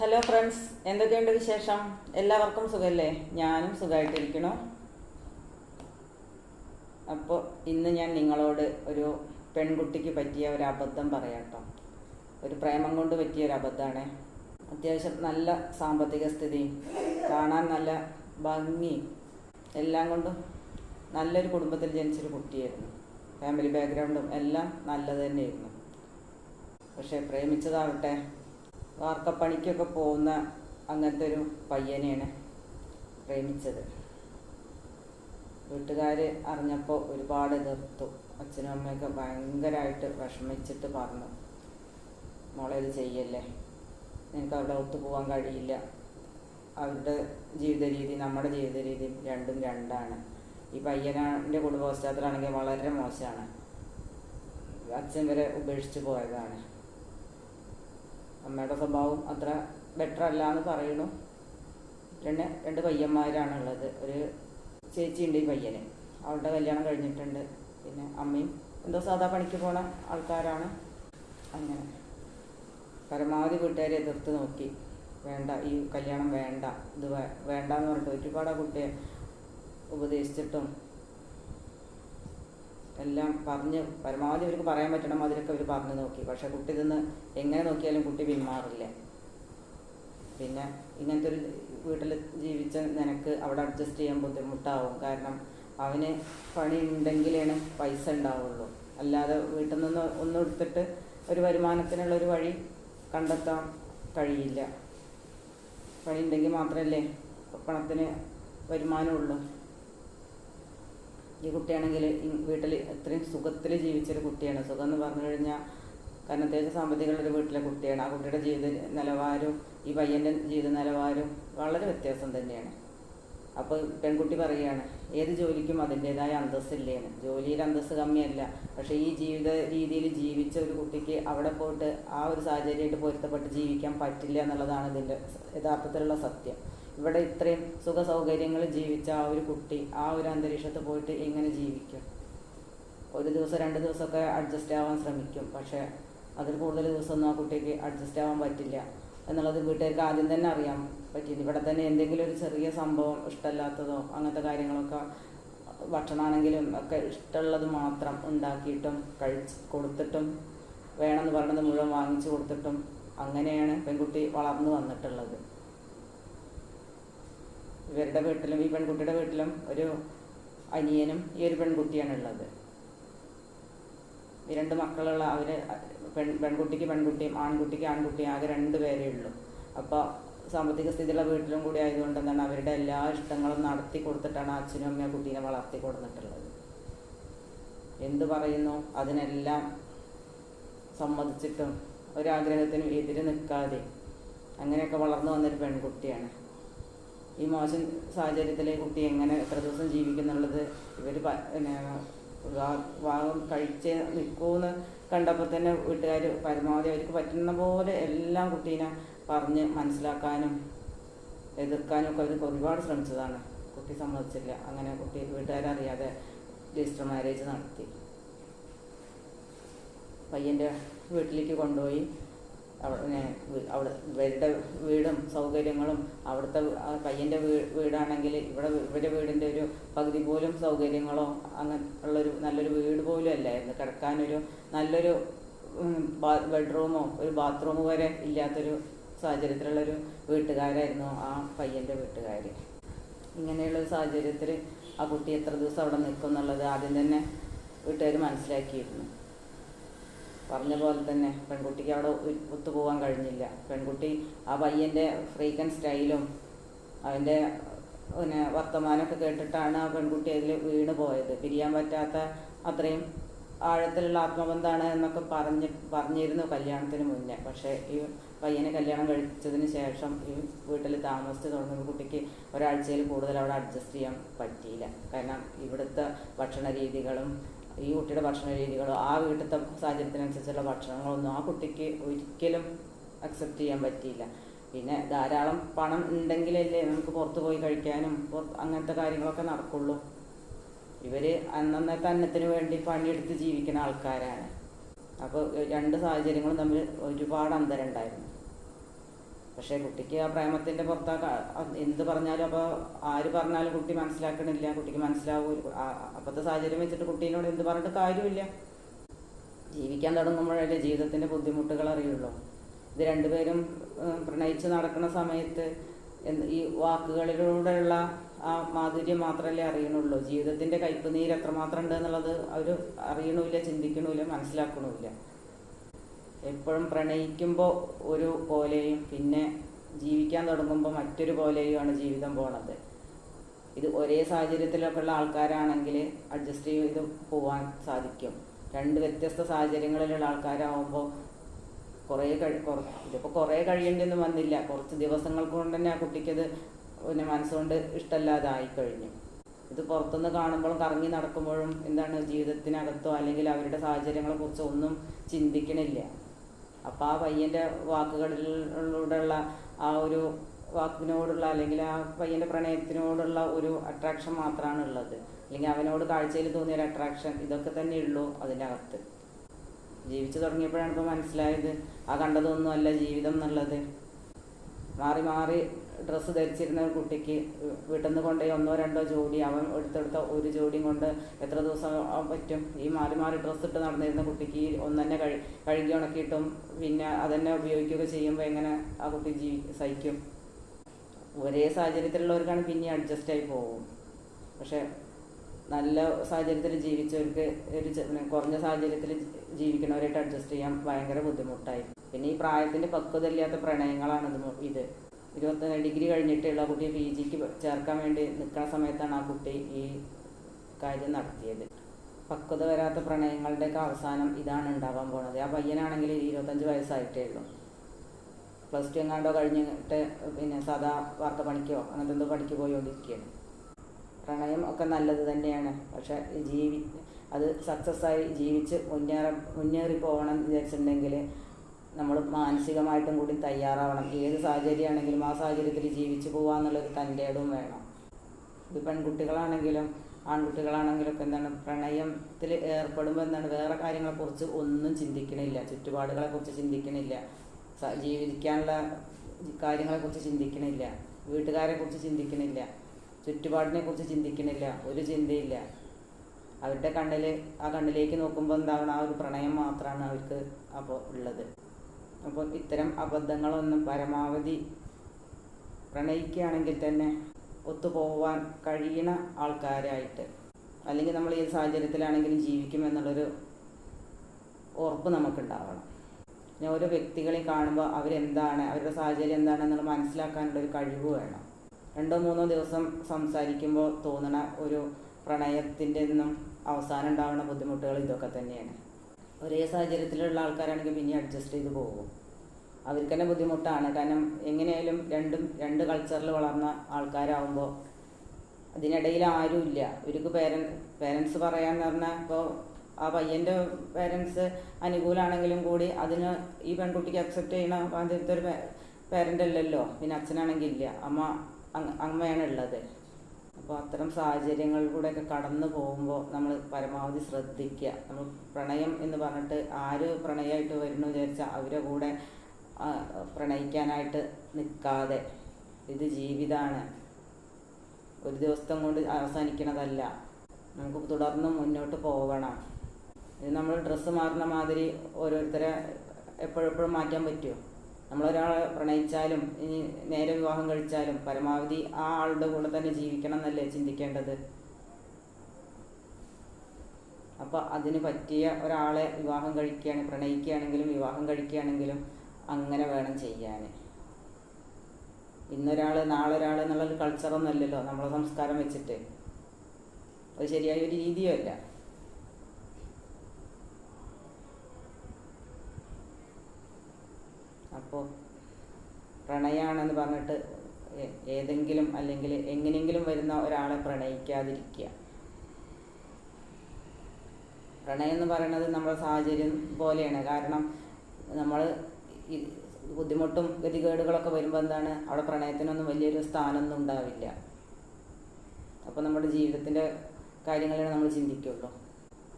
Hello friends എന്തൊക്കെയുണ്ട് വിശേഷം? എല്ലാവർക്കും സുഖമല്ലേ ഞാനും സുഖമായിട്ടിരിക്കണു അപ്പോൾ ഇന്ന് ഞാൻ നിങ്ങളോട് ഒരു പെൺകുട്ടിക്ക് പറ്റിയ ഒരു അബദ്ധം പറയാട്ടോ ഒരു പ്രേമം കൊണ്ട് പറ്റിയ ഒരു അബദ്ധമാണ് അത്യാവശ്യം നല്ല സാമ്പത്തിക സ്ഥിതി കാണാൻ നല്ല ഭംഗി എല്ലാം കൊണ്ടും നല്ലൊരു കുടുംബത്തിൽ ജനിച്ചൊരു കുട്ടിയായിരുന്നു. ഫാമിലി ബാക്ക്ഗ്രൗണ്ടും എല്ലാം നല്ലത് തന്നെയായിരുന്നു. പക്ഷേ പ്രേമിച്ചതാവട്ടെ വാർക്കപ്പണിക്കൊക്കെ പോകുന്ന അങ്ങനത്തെ ഒരു പയ്യനെയാണ് പ്രേമിച്ചത്. വീട്ടുകാർ അറിഞ്ഞപ്പോൾ ഒരുപാട് എതിർത്തു. അച്ഛനും അമ്മയൊക്കെ ഭയങ്കരമായിട്ട് വിഷമിച്ചിട്ട് പറഞ്ഞു മോളെ ഇത് ചെയ്യല്ലേ? നിനക്ക് അവിടെ ഒത്തുപോകാൻ കഴിയില്ല. അവരുടെ ജീവിത രീതി നമ്മുടെ ജീവിത രീതി രണ്ടും രണ്ടാണ്. ഈ പയ്യനാന്റെ കുടുംബ പശ്ചാത്തലമാണെങ്കിൽ വളരെ മോശമാണ്. അച്ഛൻ വരെ ഉപേക്ഷിച്ച് പോയതാണ്. അമ്മയുടെ സ്വഭാവം അത്ര ബെറ്റർ അല്ല എന്ന് പറയണു. രണ്ട് രണ്ട് പയ്യന്മാരാണുള്ളത്. ഒരു ചേച്ചിയുണ്ട് ഈ പയ്യന്. അവളുടെ കല്യാണം കഴിഞ്ഞിട്ടുണ്ട്. പിന്നെ അമ്മയും എന്തോ സാധാ പണിക്ക് പോണ ആൾക്കാരാണ്. അങ്ങനെ. പരമാവധി വീട്ടുകാരെ എതിർത്ത് നോക്കി. വേണ്ട ഈ കല്യാണം വേണ്ട. ഇത് വേണ്ട എന്ന് പറഞ്ഞിട്ട് ഒരുപാട് ആ കുട്ടിയെ ഉപദേശിച്ചിട്ടും എല്ലാം പറഞ്ഞ് പരമാവധി അവർക്ക് പറയാൻ പറ്റണ അതിലൊക്കെ അവർ പറഞ്ഞു നോക്കി. പക്ഷെ കുട്ടി ഇതിന്ന് എങ്ങനെ നോക്കിയാലും കുട്ടി പിന്മാറില്ല. പിന്നെ ഇങ്ങനത്തെ ഒരു വീട്ടിൽ ജീവിച്ച നിനക്ക് അവിടെ അഡ്ജസ്റ്റ് ചെയ്യാൻ ബുദ്ധിമുട്ടാവും. കാരണം അവന് പണി ഉണ്ടെങ്കിലാണ് പൈസ ഉണ്ടാവുള്ളൂ. അല്ലാതെ വീട്ടിൽ നിന്ന് ഒന്നും എടുത്തിട്ട് ഒരു വരുമാനത്തിനുള്ള ഒരു വഴി കണ്ടെത്താൻ കഴിയില്ല. പണി ഉണ്ടെങ്കിൽ മാത്രമല്ലേ പണത്തിന് വരുമാനമുള്ളൂ. ഈ കുട്ടിയാണെങ്കിൽ വീട്ടിൽ ഇത്രയും സുഖത്തിൽ ജീവിച്ചൊരു കുട്ടിയാണ്. സുഖം എന്ന് പറഞ്ഞു കഴിഞ്ഞാൽ കാരണം അത്യാവശ്യം സാമ്പത്തികമുള്ള ഒരു വീട്ടിലെ കുട്ടിയാണ്. ആ കുട്ടിയുടെ ജീവിത നിലവാരവും ഈ പയ്യന്റെ ജീവിത നിലവാരവും വളരെ വ്യത്യാസം തന്നെയാണ്. അപ്പോൾ പെൺകുട്ടി പറയുകയാണ് ഏത് ജോലിക്കും അതിന്റെതായ അന്തസ്സില്ലേന്ന്. ജോലിയിൽ അന്തസ്സ് കമ്മിയല്ല. പക്ഷേ ഈ ജീവിത രീതിയിൽ ജീവിച്ച ഒരു കുട്ടിക്ക് അവിടെ പോയിട്ട് ആ ഒരു സാഹചര്യമായിട്ട് പൊരുത്തപ്പെട്ട് ജീവിക്കാൻ പറ്റില്ല എന്നുള്ളതാണ് ഇതിന്റെ യഥാർത്ഥത്തിലുള്ള സത്യം. ഇവിടെ ഇത്രയും സുഖ സൗകര്യങ്ങൾ ജീവിച്ച ആ ഒരു കുട്ടി ആ ഒരു അന്തരീക്ഷത്തിൽ പോയിട്ട് എങ്ങനെ ജീവിക്കും? ഒരു ദിവസം രണ്ട് ദിവസമൊക്കെ അഡ്ജസ്റ്റ് ആവാൻ ശ്രമിക്കും. പക്ഷേ അതിൽ കൂടുതൽ ദിവസമൊന്നും ആ കുട്ടിക്ക് അഡ്ജസ്റ്റ് ആവാൻ പറ്റില്ല. എന്നുള്ളത് വീട്ടുകാർക്ക് ആദ്യം തന്നെ അറിയാം. പറ്റിയത് ഇവിടെ തന്നെ എന്തെങ്കിലും ഒരു ചെറിയ സംഭവം ഇഷ്ടമല്ലാത്തതോ അങ്ങനത്തെ കാര്യങ്ങളൊക്കെ ഭക്ഷണമാണെങ്കിലും ഒക്കെ ഇഷ്ടമുള്ളത് മാത്രം ഉണ്ടാക്കിയിട്ടും കഴിച്ച് കൊടുത്തിട്ടും വേണമെന്ന് പറയുന്നത് മുഴുവൻ വാങ്ങിച്ചു കൊടുത്തിട്ടും അങ്ങനെയാണ് പെൺകുട്ടി വളർന്നു വന്നിട്ടുള്ളത്. ഇവരുടെ വീട്ടിലും ഈ പെൺകുട്ടിയുടെ വീട്ടിലും ഒരു അനിയനും ഈ ഒരു പെൺകുട്ടിയാണ് ഉള്ളത് ഈ രണ്ട് മക്കളുള്ള അവർ പെൺ പെൺകുട്ടിക്ക് പെൺകുട്ടിയും ആൺകുട്ടിക്ക് ആൺകുട്ടിയും ആകെ രണ്ട് പേരേ ഉള്ളൂ. അപ്പോൾ സാമ്പത്തിക സ്ഥിതിയുള്ള വീട്ടിലും കൂടി ആയതുകൊണ്ട് എന്താണ് അവരുടെ എല്ലാ ഇഷ്ടങ്ങളും നടത്തി കൊടുത്തിട്ടാണ് അച്ഛനും അമ്മയും കുട്ടീനെ വളർത്തി കൊടുത്തിട്ടുള്ളത്. എന്ത് പറയുന്നു? അതിനെല്ലാം സമ്മതിച്ചിട്ടും ഒരാഗ്രഹത്തിനും എതിര് നിൽക്കാതെ അങ്ങനെയൊക്കെ വളർന്നു വന്നൊരു പെൺകുട്ടിയാണ്. ഈ മോശം സാഹചര്യത്തിലെ കുട്ടി എങ്ങനെ എത്ര ദിവസം ജീവിക്കുന്നുള്ളത് ഇവർ പിന്നെ വിവാഹ- കഴിച്ച് നിൽക്കുമെന്ന് കണ്ടപ്പോൾ തന്നെ വീട്ടുകാർ പരമാവധി അവർക്ക് പറ്റുന്ന പോലെ എല്ലാം കുട്ടീനെ പറഞ്ഞ് മനസ്സിലാക്കാനും എതിർക്കാനും ഒക്കെ അവർക്ക് ഒരുപാട് ശ്രമിച്ചതാണ്. കുട്ടി സമ്മതിച്ചില്ല. അങ്ങനെ കുട്ടി വീട്ടുകാരറിയാതെ രജിസ്റ്റർ മാരേജ് നടത്തി. പയ്യന്റെ വീട്ടിലേക്ക് കൊണ്ടുപോയി. അവിടെ അവിടെ ഇവരുടെ വീടും സൗകര്യങ്ങളും അവിടുത്തെ പയ്യന്റെ വീടാണെങ്കിൽ ഇവിടെ ഇവരുടെ വീടിന്റെ ഒരു പകുതി പോലും സൗകര്യങ്ങളോ അങ്ങനെ ഉള്ളൊരു നല്ലൊരു വീട് പോലും അല്ലായിരുന്നു കിടക്കാനൊരു നല്ലൊരു ബെഡ്റൂമോ ഒരു ബാത്റൂമോ വരെ ഇല്ലാത്തൊരു സാഹചര്യത്തിലുള്ളൊരു വീട്ടുകാരായിരുന്നു ആ പയ്യന്റെ വീട്ടുകാർ ഇങ്ങനെയുള്ള സാഹചര്യത്തിൽ ആ കുട്ടി എത്ര ദിവസം അവിടെ നിൽക്കും എന്നുള്ളത് ആദ്യം തന്നെ വീട്ടുകാർ മനസ്സിലാക്കിയിരുന്നു. പറഞ്ഞ പോലെ തന്നെ പെൺകുട്ടിക്ക് അവിടെ ഒത്തുപോകാൻ കഴിഞ്ഞില്ല. പെൺകുട്ടി ആ പയ്യന്റെ ഫ്രീക്കൻ സ്റ്റൈലും അവന്റെ പിന്നെ വർത്തമാനമൊക്കെ കേട്ടിട്ടാണ് ആ പെൺകുട്ടി അതിൽ വീണ് പോയത്. പിരിയാൻ പറ്റാത്ത അത്രയും ആഴത്തിലുള്ള ആത്മബന്ധമാണ് എന്നൊക്കെ പറഞ്ഞ് പറഞ്ഞിരുന്നു കല്യാണത്തിന് മുന്നേ. പക്ഷേ ഈ പയ്യനെ കല്യാണം കഴിച്ചതിന് ശേഷം ഈ വീട്ടിൽ താമസിച്ച് തുടങ്ങുന്ന കുട്ടിക്ക് ഒരാഴ്ചയിൽ കൂടുതൽ അവിടെ അഡ്ജസ്റ്റ് ചെയ്യാൻ പറ്റിയില്ല. കാരണം ഇവിടുത്തെ ഭക്ഷണ രീതികളും ഈ കുട്ടിയുടെ ഭക്ഷണ രീതികളോ ആ വീട്ടിലത്തെ സാഹചര്യത്തിനനുസരിച്ചുള്ള ഭക്ഷണങ്ങളൊന്നും ആ കുട്ടിക്ക് ഒരിക്കലും അക്സെപ്റ്റ് ചെയ്യാൻ പറ്റിയില്ല. പിന്നെ ധാരാളം പണം ഉണ്ടെങ്കിലല്ലേ നമുക്ക് പുറത്ത് പോയി കഴിക്കാനും അങ്ങനത്തെ കാര്യങ്ങളൊക്കെ നടക്കുള്ളൂ. ഇവർ അന്നന്നത്തെ അന്നത്തിന് വേണ്ടി പണിയെടുത്ത് ജീവിക്കുന്ന ആൾക്കാരാണ്. അപ്പോൾ രണ്ട് സാഹചര്യങ്ങളും തമ്മിൽ ഒരുപാട് അന്തരം ഉണ്ടായിരുന്നു. പക്ഷേ കുട്ടിക്ക് ആ പ്രേമത്തിന്റെ പുറത്താ എന്ത് പറഞ്ഞാലും അപ്പോൾ ആര് പറഞ്ഞാലും കുട്ടി മനസ്സിലാക്കണില്ല. കുട്ടിക്ക് മനസ്സിലാവൂ. അപ്പോഴത്തെ സാഹചര്യം വെച്ചിട്ട് കുട്ടീനോട് എന്ത് പറഞ്ഞിട്ട് കാര്യമില്ല. ജീവിക്കാൻ തുടങ്ങുമ്പോഴല്ലേ ജീവിതത്തിന്റെ ബുദ്ധിമുട്ടുകൾ അറിയുള്ളൂ. ഇത് രണ്ടുപേരും പ്രണയിച്ച് നടക്കുന്ന സമയത്ത് ഈ വാക്കുകളിലൂടെയുള്ള ആ മാധുര്യം മാത്രമല്ലേ അറിയണുള്ളൂ. ജീവിതത്തിന്റെ കയ്പ് നീര് എത്രമാത്രം ഉണ്ട് എന്നുള്ളത് അവർ അറിയണമില്ല ചിന്തിക്കണമില്ല മനസ്സിലാക്കണമില്ല. എപ്പോഴും പ്രണയിക്കുമ്പോൾ ഒരു പോലെയും പിന്നെ ജീവിക്കാൻ തുടങ്ങുമ്പോൾ മറ്റൊരു പോലെയുമാണ് ജീവിതം പോണത്. ഇത് ഒരേ സാഹചര്യത്തിലൊക്കെ ഉള്ള ആൾക്കാരാണെങ്കിൽ അഡ്ജസ്റ്റ് ചെയ്ത് പോകാൻ സാധിക്കും. രണ്ട് വ്യത്യസ്ത സാഹചര്യങ്ങളിലുള്ള ആൾക്കാരാവുമ്പോൾ കുറേ കഴി ഇതിപ്പോൾ കുറേ കഴിയേണ്ടിയൊന്നും വന്നില്ല. കുറച്ച് ദിവസങ്ങൾ കൊണ്ട് തന്നെ ആ കുട്ടിക്കത് പിന്നെ മനസ്സുകൊണ്ട് ഇഷ്ടമല്ലാതെ ആയിക്കഴിഞ്ഞു ഇത് പുറത്തുനിന്ന് കാണുമ്പോഴും കറങ്ങി നടക്കുമ്പോഴും എന്താണ് ജീവിതത്തിനകത്തോ അല്ലെങ്കിൽ അവരുടെ സാഹചര്യങ്ങളെ കുറിച്ചോ ഒന്നും ചിന്തിക്കണില്ല. അപ്പോൾ ആ പയ്യന്റെ വാക്കുകളിലൂടെയുള്ള ആ ഒരു വാക്കിനോടുള്ള അല്ലെങ്കിൽ ആ പയ്യന്റെ പ്രണയത്തിനോടുള്ള ഒരു അട്രാക്ഷൻ മാത്രമാണ് ഉള്ളത് അല്ലെങ്കിൽ അവനോട് കാഴ്ചയിൽ തോന്നിയ ഒരു അട്രാക്ഷൻ ഇതൊക്കെ തന്നെ ഉള്ളൂ അതിന്റെ അകത്ത് ജീവിച്ചു തുടങ്ങിയപ്പോഴാണ് ഇപ്പോൾ മനസ്സിലായത്. ആ കണ്ടതൊന്നും അല്ല ജീവിതം എന്നുള്ളത്. മാറി മാറി ഡ്രസ്സ് ധരിച്ചിരുന്ന ഒരു കുട്ടിക്ക് വീട്ടിൽ നിന്ന് കൊണ്ടുപോയി ഒന്നോ രണ്ടോ ജോഡി അവൻ എടുത്തെടുത്ത ഒരു ജോഡിയും കൊണ്ട് എത്ര ദിവസം പറ്റും? ഈ മാറി മാറി ഡ്രസ്സ് ഇട്ട് നടന്നിരുന്ന കുട്ടിക്ക് ഈ ഒന്ന് തന്നെ കഴി കഴുകി ഉണക്കിയിട്ടും പിന്നെ അതന്നെ ഉപയോഗിക്കുക ചെയ്യുമ്പോൾ എങ്ങനെ ആ കുട്ടി ജീവി സഹിക്കും? ഒരേ സാഹചര്യത്തിലുള്ളവർക്കാണ് പിന്നെ അഡ്ജസ്റ്റ് ആയി പോകും. പക്ഷെ നല്ല സാഹചര്യത്തിൽ ജീവിച്ചവർക്ക് ഒരു കുറഞ്ഞ സാഹചര്യത്തിൽ ജീവിക്കുന്നവരായിട്ട് അഡ്ജസ്റ്റ് ചെയ്യാൻ ഭയങ്കര ബുദ്ധിമുട്ടായി. പിന്നെ ഈ പ്രായത്തിന്റെ പക്വതയില്ലാത്ത പ്രണയങ്ങളാണ് ഇത് ഇത്. ഇരുപത്തൊന്ന് ഡിഗ്രി കഴിഞ്ഞിട്ടുള്ള കുട്ടിയെ പി ജിക്ക് ചേർക്കാൻ വേണ്ടി നിൽക്കുന്ന സമയത്താണ് ആ കുട്ടി ഈ കാര്യം നടത്തിയത്. പക്വത വരാത്ത പ്രണയങ്ങളുടെയൊക്കെ അവസാനം ഇതാണ് ഉണ്ടാവാൻ പോണത്. ആ പയ്യനാണെങ്കിൽ ഇരുപത്തഞ്ച് വയസ്സായിട്ടേ ഉള്ളൂ. പ്ലസ് ടു എങ്ങാണ്ടോ കഴിഞ്ഞിട്ട് പിന്നെ സാധാ വാർത്ത പണിക്കോ അങ്ങനത്തെ എന്തോ പണിക്ക് പോയോണ്ടിരിക്കുകയാണ് പ്രണയം ഒക്കെ നല്ലത് തന്നെയാണ്. പക്ഷെ ജീവി അത് സക്സസ്സായി ജീവിച്ച് മുന്നേറ മുന്നേറി പോകണം എന്ന് വിചാരിച്ചിട്ടുണ്ടെങ്കിൽ നമ്മൾ മാനസികമായിട്ടും കൂടി തയ്യാറാവണം. ഏത് സാഹചര്യമാണെങ്കിലും ആ സാഹചര്യത്തിൽ ജീവിച്ചു പോകാന്നുള്ളൊരു തന്റെ ഇടവും വേണം. ഇത് പെൺകുട്ടികളാണെങ്കിലും ആൺകുട്ടികളാണെങ്കിലും ഒക്കെ എന്താണ് പ്രണയത്തിൽ ഏർപ്പെടുമ്പോൾ എന്താണ് വേറെ കാര്യങ്ങളെക്കുറിച്ച് ഒന്നും ചിന്തിക്കണില്ല. ചുറ്റുപാടുകളെക്കുറിച്ച് ചിന്തിക്കണില്ല. ജീവിക്കാനുള്ള കാര്യങ്ങളെക്കുറിച്ച് ചിന്തിക്കണില്ല. വീട്ടുകാരെക്കുറിച്ച് ചിന്തിക്കണില്ല. ചുറ്റുപാടിനെ കുറിച്ച് ചിന്തിക്കണില്ല. ഒരു ചിന്തയില്ല. അവരുടെ കണ്ണിൽ ആ കണ്ണിലേക്ക് നോക്കുമ്പോൾ എന്താണ്? ആ ഒരു പ്രണയം മാത്രമാണ് അവർക്ക് അപ്പോൾ ഉള്ളത്. അപ്പോൾ ഇത്തരം അബദ്ധങ്ങളൊന്നും പരമാവധി പ്രണയിക്കുകയാണെങ്കിൽ തന്നെ ഒത്തുപോകാൻ കഴിയണ ആൾക്കാരായിട്ട്. അല്ലെങ്കിൽ നമ്മൾ ഈ സാഹചര്യത്തിലാണെങ്കിലും ജീവിക്കുമെന്നുള്ളൊരു ഉറപ്പ് നമുക്കുണ്ടാവണം. പിന്നെ ഓരോ വ്യക്തികളെ കാണുമ്പോൾ അവരെന്താണ് അവരുടെ സാഹചര്യം എന്താണെന്നുള്ളത് മനസ്സിലാക്കാനുള്ള ഒരു കഴിവ് വേണം. രണ്ടോ മൂന്നോ ദിവസം സംസാരിക്കുമ്പോൾ തോന്നണ ഒരു പ്രണയത്തിന്റെ നിന്നും അവസാനം ഉണ്ടാവുന്ന ബുദ്ധിമുട്ടുകൾ ഇതൊക്കെ തന്നെയാണ്. ഒരേ സാഹചര്യത്തിലുള്ള ആൾക്കാരാണെങ്കിൽ പിന്നെ അഡ്ജസ്റ്റ് ചെയ്ത് പോകും. അവർക്ക് തന്നെ ബുദ്ധിമുട്ടാണ്. കാരണം എങ്ങനെയായാലും രണ്ടും രണ്ട് കൾച്ചറിൽ വളർന്ന ആൾക്കാരാവുമ്പോൾ അതിനിടയിൽ ആരുമില്ല ഇവർക്ക് പേരൻ പേരൻസ് പറയാന്ന് പറഞ്ഞാൽ ഇപ്പോൾ ആ പയ്യന്റെ പേരൻസ് അനുകൂലമാണെങ്കിലും കൂടി അതിന് ഈ പെൺകുട്ടിക്ക് അക്സെപ്റ്റ് ചെയ്യണ ആദ്യത്തെ ഒരു പേരന്റ് അല്ലല്ലോ. പിന്നെ അച്ഛനാണെങ്കിൽ ഇല്ല. അമ്മ അമ്മയാണ് ഉള്ളത് അപ്പോൾ അത്തരം സാഹചര്യങ്ങളിലൂടെയൊക്കെ കടന്നു പോകുമ്പോൾ നമ്മൾ പരമാവധി ശ്രദ്ധിക്കുക നമ്മൾ പ്രണയം എന്ന് പറഞ്ഞിട്ട് ആര് പ്രണയമായിട്ട് വരുന്നു വിചാരിച്ചാൽ അവരെ കൂടെ പ്രണയിക്കാനായിട്ട് നിൽക്കാതെ ഇത് ജീവിതമാണ് ഒരു ദിവസം കൊണ്ട് അവസാനിക്കണതല്ല. നമുക്ക് തുടർന്ന് മുന്നോട്ട് പോകണം ഇത് നമ്മൾ ഡ്രസ്സ് മാറുന്ന മാതിരി ഓരോരുത്തരെ എപ്പോഴെപ്പോഴും മാറ്റാൻ പറ്റുമോ നമ്മളൊരാളെ പ്രണയിച്ചാലും ഇനി നേരെ വിവാഹം കഴിച്ചാലും പരമാവധി ആ ആളുടെ കൂടെ തന്നെ ജീവിക്കണം എന്നല്ലേ ചിന്തിക്കേണ്ടത്? അപ്പോൾ അതിന് പറ്റിയ ഒരാളെ വിവാഹം കഴിക്കുകയാണ് പ്രണയിക്കുകയാണെങ്കിലും വിവാഹം കഴിക്കുകയാണെങ്കിലും അങ്ങനെ വേണം ചെയ്യാൻ ഇന്നൊരാൾ നാളെ ഒരാൾ എന്നുള്ളൊരു കൾച്ചറൊന്നും അല്ലല്ലോ നമ്മളെ സംസ്കാരം വെച്ചിട്ട്. അത് ശരിയായ ഒരു രീതിയുമല്ല അപ്പോൾ പ്രണയമാണെന്ന് പറഞ്ഞിട്ട് ഏതെങ്കിലും അല്ലെങ്കിൽ എങ്ങനെയെങ്കിലും വരുന്ന ഒരാളെ പ്രണയിക്കാതിരിക്കുക. പ്രണയം എന്ന് പറയുന്നത് നമ്മുടെ സാഹചര്യം പോലെയാണ്. കാരണം നമ്മൾ ബുദ്ധിമുട്ടും ഗതികേടുകളൊക്കെ വരുമ്പോൾ എന്താണ്? അവിടെ പ്രണയത്തിനൊന്നും വലിയൊരു സ്ഥാനമൊന്നും ഉണ്ടാവില്ല. അപ്പോൾ നമ്മുടെ ജീവിതത്തിന്റെ കാര്യങ്ങളാണ് നമ്മൾ ചിന്തിക്കുള്ളൂ.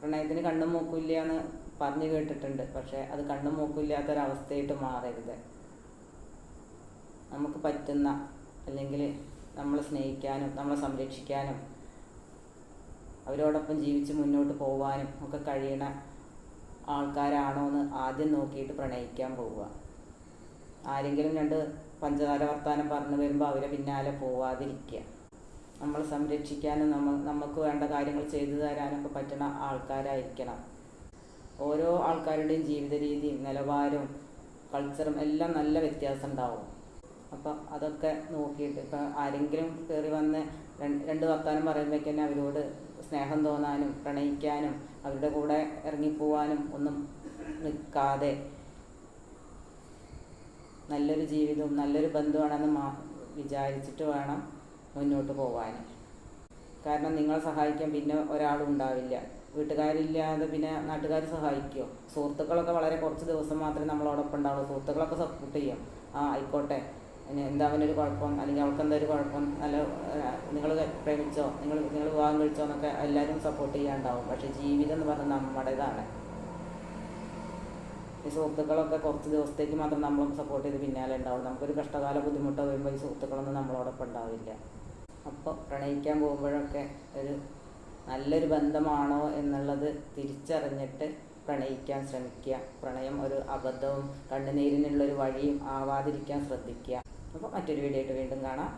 പ്രണയത്തിന് കണ്ണും മൂക്കില്ല എന്ന് പറഞ്ഞു കേട്ടിട്ടുണ്ട്. പക്ഷേ അത് കണ്ണും മൂക്കില്ലാത്തൊരവസ്ഥയായിട്ട് മാറരുത്. നമുക്ക് പറ്റുന്ന അല്ലെങ്കിൽ നമ്മളെ സ്നേഹിക്കാനും നമ്മളെ സംരക്ഷിക്കാനും അവരോടൊപ്പം ജീവിച്ച് മുന്നോട്ട് പോകാനും ഒക്കെ കഴിയണ ആൾക്കാരാണോ എന്ന് ആദ്യം നോക്കിയിട്ട് പ്രണയിക്കാൻ പോവുക. ആരെങ്കിലും രണ്ട് പഞ്ചതാര വർത്താനം പറഞ്ഞു വരുമ്പോൾ അവരെ പിന്നാലെ പോവാതിരിക്കുക. നമ്മളെ സംരക്ഷിക്കാനും നമ്മൾ നമുക്ക് വേണ്ട കാര്യങ്ങൾ ചെയ്തു തരാനൊക്കെ പറ്റുന്ന ആൾക്കാരായിരിക്കണം. ഓരോ ആൾക്കാരുടെയും ജീവിത രീതിയും നിലവാരവും കൾച്ചറും എല്ലാം നല്ല വ്യത്യാസം ഉണ്ടാവും. അപ്പം അതൊക്കെ നോക്കിയിട്ട് ഇപ്പം ആരെങ്കിലും കയറി വന്ന് രണ്ട് വർത്താനം പറയുമ്പോഴേക്ക് തന്നെ അവരോട് സ്നേഹം തോന്നാനും പ്രണയിക്കാനും അവരുടെ കൂടെ ഇറങ്ങിപ്പോവാനും ഒന്നും നിൽക്കാതെ നല്ലൊരു ജീവിതവും നല്ലൊരു ബന്ധുവാണെന്ന് മാ വിചാരിച്ചിട്ട് വേണം മുന്നോട്ട് പോകാൻ കാരണം നിങ്ങളെ സഹായിക്കാൻ പിന്നെ ഒരാളും ഉണ്ടാവില്ല. വീട്ടുകാരില്ലാതെ പിന്നെ നാട്ടുകാർ സഹായിക്കുമോ സുഹൃത്തുക്കളൊക്കെ വളരെ കുറച്ച് ദിവസം മാത്രമേ നമ്മളോടൊപ്പം ഉണ്ടാവുള്ളൂ. സുഹൃത്തുക്കളൊക്കെ സപ്പോർട്ട് ചെയ്യാം. ആ ആയിക്കോട്ടെ. ഇനി എന്താ അവനൊരു കുഴപ്പം? അല്ലെങ്കിൽ അവൾക്ക് എന്താ ഒരു കുഴപ്പം? നല്ല നിങ്ങൾ പ്രേമിച്ചോ? നിങ്ങൾ നിങ്ങൾ വിവാഹം കഴിച്ചോ എന്നൊക്കെ എല്ലാവരും സപ്പോർട്ട് ചെയ്യാണ്ടാവും. പക്ഷെ ജീവിതം എന്ന് പറഞ്ഞാൽ നമ്മുടേതാണ്. ഈ സുഹൃത്തുക്കളൊക്കെ കുറച്ച് ദിവസത്തേക്ക് മാത്രം നമ്മൾ സപ്പോർട്ട് ചെയ്ത് പിന്നാലെ ഉണ്ടാവും നമുക്കൊരു കഷ്ടകാല ബുദ്ധിമുട്ടോ വരുമ്പോൾ ഈ സുഹൃത്തുക്കളൊന്നും നമ്മളോടൊപ്പം ഉണ്ടാവില്ല. അപ്പോൾ പ്രണയിക്കാൻ പോകുമ്പോഴൊക്കെ ഒരു നല്ലൊരു ബന്ധമാണോ എന്നുള്ളത് തിരിച്ചറിഞ്ഞിട്ട് പ്രണയിക്കാൻ ശ്രമിക്കുക. പ്രണയം ഒരു അബദ്ധവും കണ്ണുനീരിനുള്ളൊരു വഴിയും ആവാതിരിക്കാൻ ശ്രദ്ധിക്കുക. അപ്പോൾ മറ്റൊരു വീഡിയോ ആയിട്ട് വീണ്ടും കാണാം.